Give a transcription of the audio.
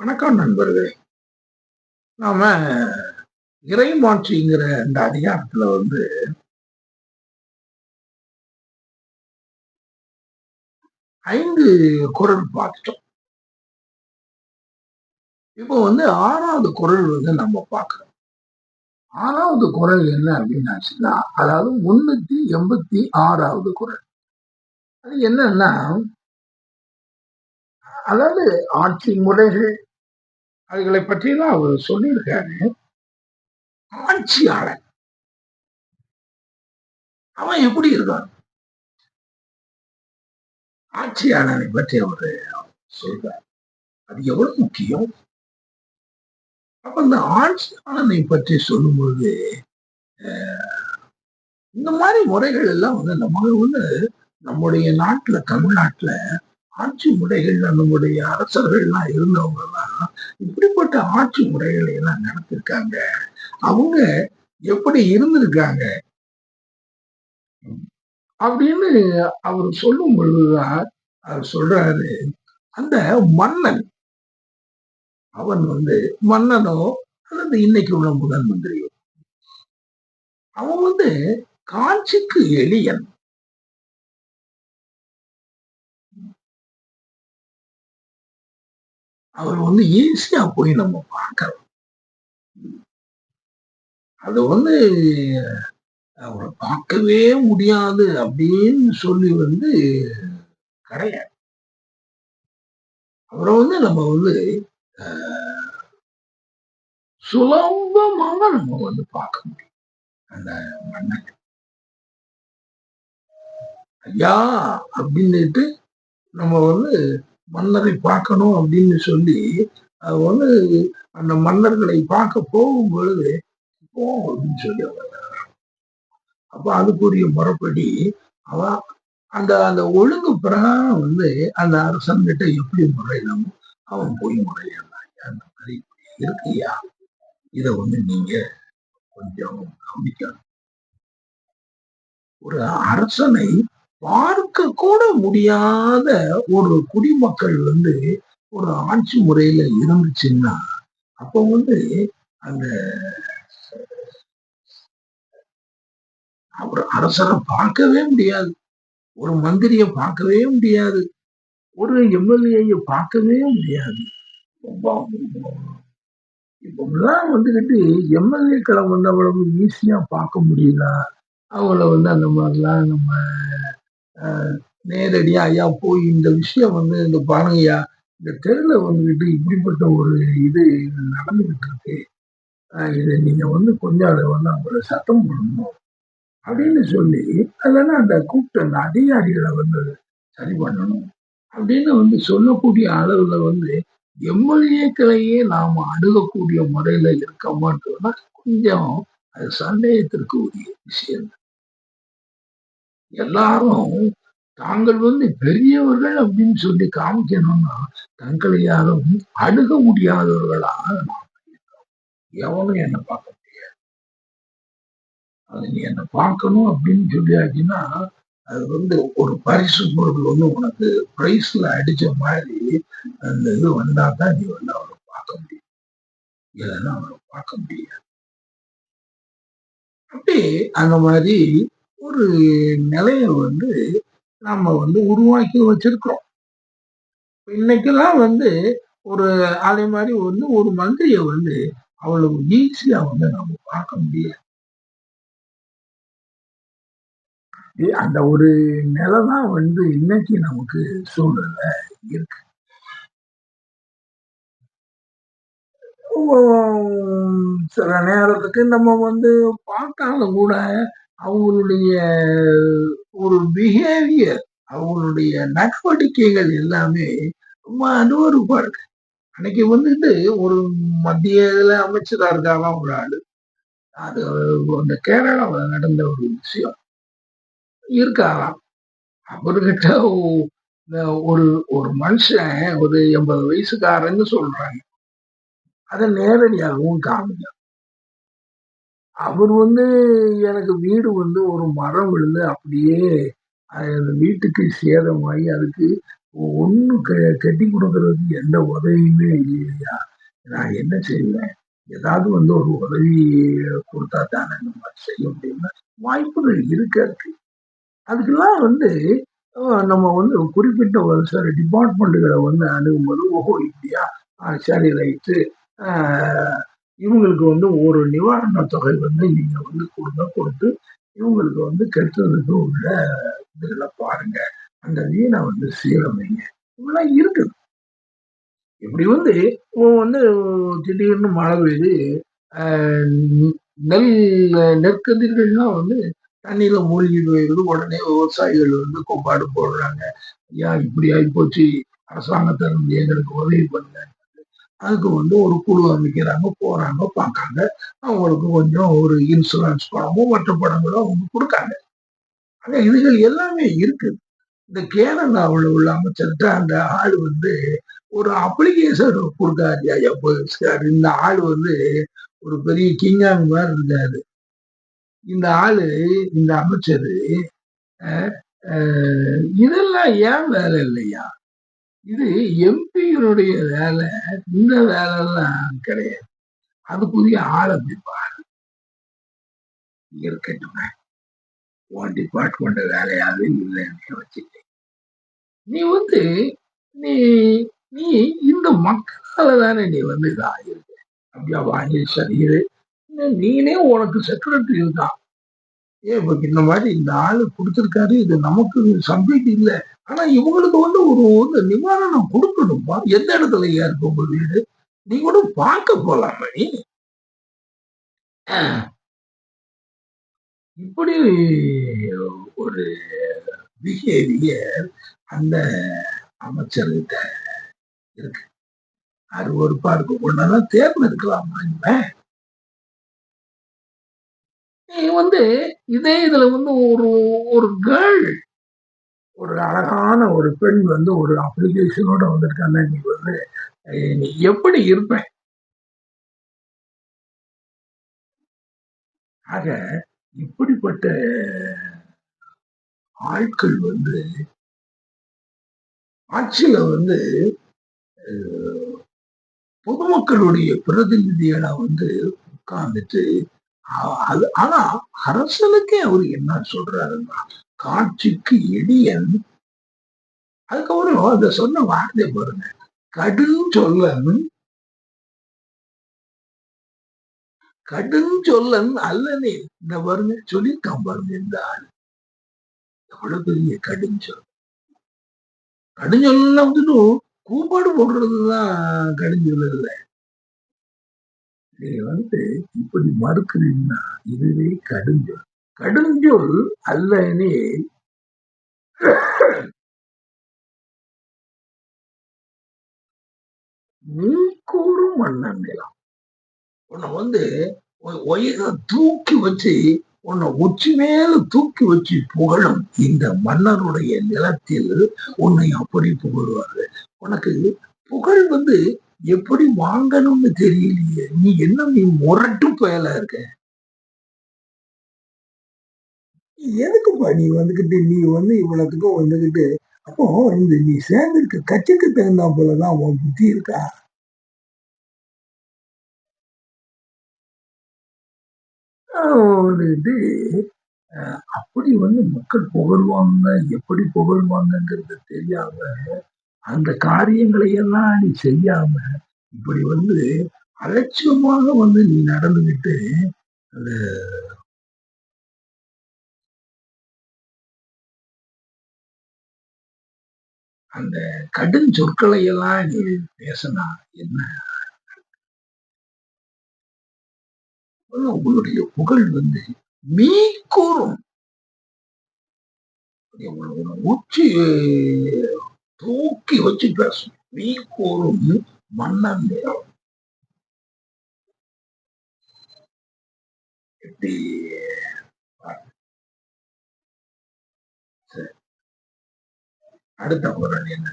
வணக்கம் நண்பர்களே. நாம இறைமாட்சிங்கிற இந்த அதிகாரத்துல வந்து ஐந்து குரல் பார்த்துட்டோம். இப்போ வந்து ஆறாவது குரல் வந்து நம்ம பார்க்கிறோம். ஆறாவது குரல் என்ன அப்படின்னாச்சுன்னா அதாவது முன்னூத்தி எண்பத்தி ஆறாவது குரல். அது என்னன்னா அதாவது ஆட்சி முறைகள் அதுகளை பற்றிலாம் அவர் சொல்லியிருக்காரு. ஆட்சியாளன் அவன் எப்படி இருக்கான்? ஆட்சியாளனை பற்றி அவர் சொல்றார். அது எவ்வளவு முக்கியம்? அப்ப இந்த ஆட்சியாளனை பற்றி சொல்லும்போது இந்த மாதிரி முறைகள் எல்லாம் வந்து நம்ம வந்து நம்முடைய நாட்டுல தமிழ்நாட்டுல ஆட்சி முறைகள்ல நம்முடைய அரசர்கள்லாம் இருந்தவங்க எல்லாம் இப்படிப்பட்ட ஆட்சி முறைகளை எல்லாம் நடத்திருக்காங்க. அவங்க எப்படி இருந்திருக்காங்க? அப்படின்னு அவர் சொல்லும் பொழுதுதான் அவர் சொல்றாரு அந்த மன்னன் அவன் வந்து மன்னனோ அல்லது இன்னைக்கு உள்ள முதல் மந்திரியோ? அவன் வந்து காட்சிக்கு எளியன். அவர் வந்து ஈஸியா போய் நம்ம பார்க்கறோம் அது வந்து அவரை பார்க்கவே முடியாது அப்படின்னு சொல்லி வந்து கிடையாது. அவரை வந்து நம்ம வந்து சுலபமாக நம்ம வந்து பார்க்க முடியும். அந்த மன்னன். ஐயா அப்படின்னுட்டு நம்ம வந்து மன்னரை பார்க்கணும் அப்படின்னு சொல்லி அது வந்து அந்த மன்னர்களை பார்க்க போகும் பொழுது போ அப்படின்னு சொல்லி அப்ப அதுக்குரிய முறைப்படி அவ அந்த அந்த ஒழுங்கு பிரகாரம் வந்து அந்த அரசன்கிட்ட எப்படி முறையிலும் அவன் போய் முறையிடலாம் அந்த மாதிரி இருக்குயா? இத வந்து நீங்க கொஞ்சம் கவனிக்கணும். ஒரு அரசனை பார்க்க கூட முடியாத ஒரு குடிமக்கள் வந்து ஒரு ஆட்சி முறையில இருந்துச்சுன்னா அப்ப வந்து அந்த அவர் அரசரை பார்க்கவே முடியாது. ஒரு மந்திரிய பார்க்கவே முடியாது. ஒரு எம்எல்ஏய பார்க்கவே முடியாது. இப்பெல்லாம் வந்துகிட்டு எம்எல்ஏக்களை வந்து அவ்வளவு ஈஸியா பார்க்க முடியல அவங்கள வந்து அந்த மாதிரிலாம் நம்ம நேரடியா ஐயா போய் இந்த விஷயம் வந்து இந்த பாருங்கய்யா இந்த தெருவில் வந்துக்கிட்டு இப்படிப்பட்ட ஒரு இது நடந்துகிட்டு இருக்கு இதை நீங்க வந்து கொஞ்சம் அதை வந்து அவங்கள சத்தம் பண்ணணும் அப்படின்னு சொல்லி அதெல்லாம் அந்த கூப்பிட்ட அந்த அதிகாரிகளை வந்து சரி பண்ணணும் அப்படின்னு வந்து சொல்லக்கூடிய அளவுல வந்து எம்எல்ஏக்களையே நாம் அணுகக்கூடிய முறையில இருக்கமாட்டோம்னா கொஞ்சம் அது சந்தேகத்திற்கு உரிய விஷயம் எல்லாரும் தாங்கள் வந்து பெரியவர்கள் அப்படின்னு சொல்லி காமிக்கணும்னா தங்களை யாரும் அணுக முடியாதவர்களாக நாம் எவனும் என்ன பார்க்க முடியாது. அது நீ என்ன பார்க்கணும் அப்படின்னு சொல்லியாச்சுன்னா அது வந்து ஒரு பரிசு பொருள் வந்து உனக்கு பிரைஸ்ல அடிச்ச மாதிரி அந்த இது வந்தா தான் நீ வந்து அவரை பார்க்க முடியும். இல்லைன்னா அவரை பார்க்க முடியாது. அப்படி அந்த மாதிரி ஒரு நிலைய வந்து நம்ம வந்து உருவாக்கி வச்சிருக்கிறோம். இன்னைக்கெல்லாம் வந்து ஒரு அதே மாதிரி வந்து ஒரு மந்திரியை வந்து அவ்வளவு ஈஸியா வந்து நம்ம பார்க்க முடியாது அந்த ஒரு நிலை தான் வந்து இன்னைக்கு நமக்கு சூழ்நிலை இருக்கு. சில நேரத்துக்கு நம்ம வந்து பார்த்தாலும் கூட அவங்களுடைய ஒரு பிஹேவியர் அவங்களுடைய நடவடிக்கைகள் எல்லாமே ரொம்ப அனுவருப்பா இருக்கு. அன்னைக்கு வந்துட்டு ஒரு மத்திய இதுல அமைச்சரா இருக்காங்க ஒரு ஆளு. அது அந்த கேரளாவில் நடந்த ஒரு விஷயம். இருக்காராம். அவர்கிட்ட ஒரு ஒரு மனுஷன் ஒரு எண்பது வயசுக்காரன்னு சொல்றாங்க. அதை நேரடியாகவும் காமிக்கும் அவர் வந்து எனக்கு வீடு வந்து ஒரு மரம் விழுந்து அப்படியே அந்த வீட்டுக்கு சேதமாகி அதுக்கு ஒண்ணு கட்டி கொடுக்கறதுக்கு எந்த உதவியுமே இல்லையா? நான் என்ன செய்வேன்? ஏதாவது வந்து ஒரு உதவி கொடுத்தா தானே நம்ம செய்ய முடியும்னா வாய்ப்புகள் இருக்காது அதுக்கெல்லாம் வந்து நம்ம வந்து குறிப்பிட்ட ஒரு சில டிபார்ட்மெண்ட்டுகளை வந்து அணுகும்போது ஓஹோ இப்படியா? சரி ரைட்டு. இவங்களுக்கு வந்து ஒரு நிவாரண தொகை வந்து நீங்க வந்து கொடுங்க கொடுத்து இவங்களுக்கு வந்து கெட்டதுக்கு உள்ள இதெல்லாம் பாருங்க. அந்த வீணை வந்து சீரமைங்க. இப்படிலாம் இருக்குது. இப்படி வந்து வந்து திடீர்னு மழை பெய்யுது நெல் நெற்கதிர்கள்லாம் வந்து தண்ணியில மூழ்கி போயிடுது உடனே விவசாயிகள் வந்து கொப்பாடு போடுறாங்க. ஐயா இப்படி ஆகி போச்சு அரசாங்கத்தை எங்களுக்கு உதவி பண்ணுங்க. அதுக்கு வந்து ஒரு குழு அமைக்கிறாங்க போறாங்க பார்க்காங்க. அவங்களுக்கு கொஞ்சம் ஒரு இன்சூரன்ஸ் பணமும் மற்ற பணங்களும் அவங்க கொடுக்காங்க. ஆக இதுகள் எல்லாமே இருக்குது இந்த கேரளாவில் உள்ள அமைச்சர்கிட்ட அந்த ஆள் வந்து ஒரு அப்ளிகேஷன் கொடுக்காரு. ஐயா இந்த ஆள் வந்து ஒரு பெரிய கிங்காங் மாதிரி இருக்காரு இந்த ஆளு இந்த அமைச்சர் இதெல்லாம் ஏன் வேலை இல்லையா? இது எம்பியினுடைய வேலை. இந்த வேலைலாம் கிடையாது. அதுக்குரிய ஆள் அப்படி பாரு. இருக்கட்டும். உன் டிபார்ட்மெண்ட் வேலையாவது இல்லைன்னு வச்சுக்க. நீ வந்து நீ நீ இந்த மக்களால தானே நீ வந்து இதாகிருக்க. அப்படியா வாங்கி சரியுது நீனே உனக்கு செக்ரட்டரி தான். ஏன் இந்த மாதிரி இந்த ஆளு கொடுத்துருக்காரு? இது நமக்கு சம்பளம் இல்லை. ஆனா இவங்களுக்கு வந்து ஒரு வந்து நிவாரணம் கொடுக்கணும்பா எந்த இடத்துல இருக்கு உங்க வீடு? நீ கூட பார்க்க போலாம். மணி இப்படி ஒரு பிஹேவியர் அந்த அமைச்சர்கிட்ட இருக்கு. அருவறுப்பா இருக்க கொண்டாதான் தேர்ந்தெடுக்கலாமா நீ வந்து இதே இதுல வந்து ஒரு ஒரு கேர்ள் ஒரு அழகான ஒரு பெண் வந்து ஒரு அப்ளிகேஷனோட வந்திருக்காங்க. நீ வந்து நீ எப்படி இருப்ப? ஆக இப்படிப்பட்ட ஆட்கள் வந்து ஆட்சியில வந்து பொதுமக்களுடைய பிரதிநிதிகளா வந்து உட்கார்ந்துட்டு அது ஆனா அரசனுக்கே அவர் என்ன சொல்றாருன்னா காட்சிக்கு இடியன். அதுக்கப்புறம் அந்த சொன்ன வார்த்தை பாருங்க. கடும் சொல்லன். கடும் சொல்லன் அல்லனே. இந்த பாருங்க சொல்லியிருக்கான் பாருங்க இந்த ஆள். எவ்வளவு பெரிய கடும் சொல் கடுஞ்சொல்ல வந்துட்டு கூப்பாடு போடுறதுதான் கடுஞ்சொல் இல்லை. நீ வந்து இப்படி மறுக்கிறீங்கன்னா இதுவே கடுஞ்சொல் கடுஞ்சொல் அல்லனே. நீ கூறும் மன்னன் நிலம் உன்னை வந்து தூக்கி வச்சு உன்னை உச்சி மேல தூக்கி வச்சு புகழும் இந்த மன்னருடைய நிலத்தில் உன்னை அப்படி புகழ்வாரு உனக்கு புகழ் வந்து எப்படி வாங்கணும்னு தெரியலையே. நீ என்ன நீ முரட்டு பயலா இருக்க? எதுக்குப்பா நீ வந்துகிட்டு நீ வந்து இவ்வளவுக்கும் வந்துகிட்டு? அப்போ இந்த நீ சேர்ந்திருக்க கட்சிக்கு தகுந்தா போலதான் உன் புத்தி இருக்கா? இது அப்படி வந்து மக்கள் புகழ்வாங்க. எப்படி புகழ்வாங்கங்கிறது தெரியாம அந்த காரியங்களை எல்லாம் நீ செய்யாம இப்படி வந்து அலட்சியமாக வந்து நீ நடந்துகிட்டு அந்த அந்த கடும் சொற்களை எல்லாம் நீ பேசினா என்ன? உங்களுடைய புகழ் வந்து மீ கூறும் உச்சி தூக்கி வச்சு பேசும். மீ கூறும் மன்னன் எப்படி அடுத்த குரல் என்ன?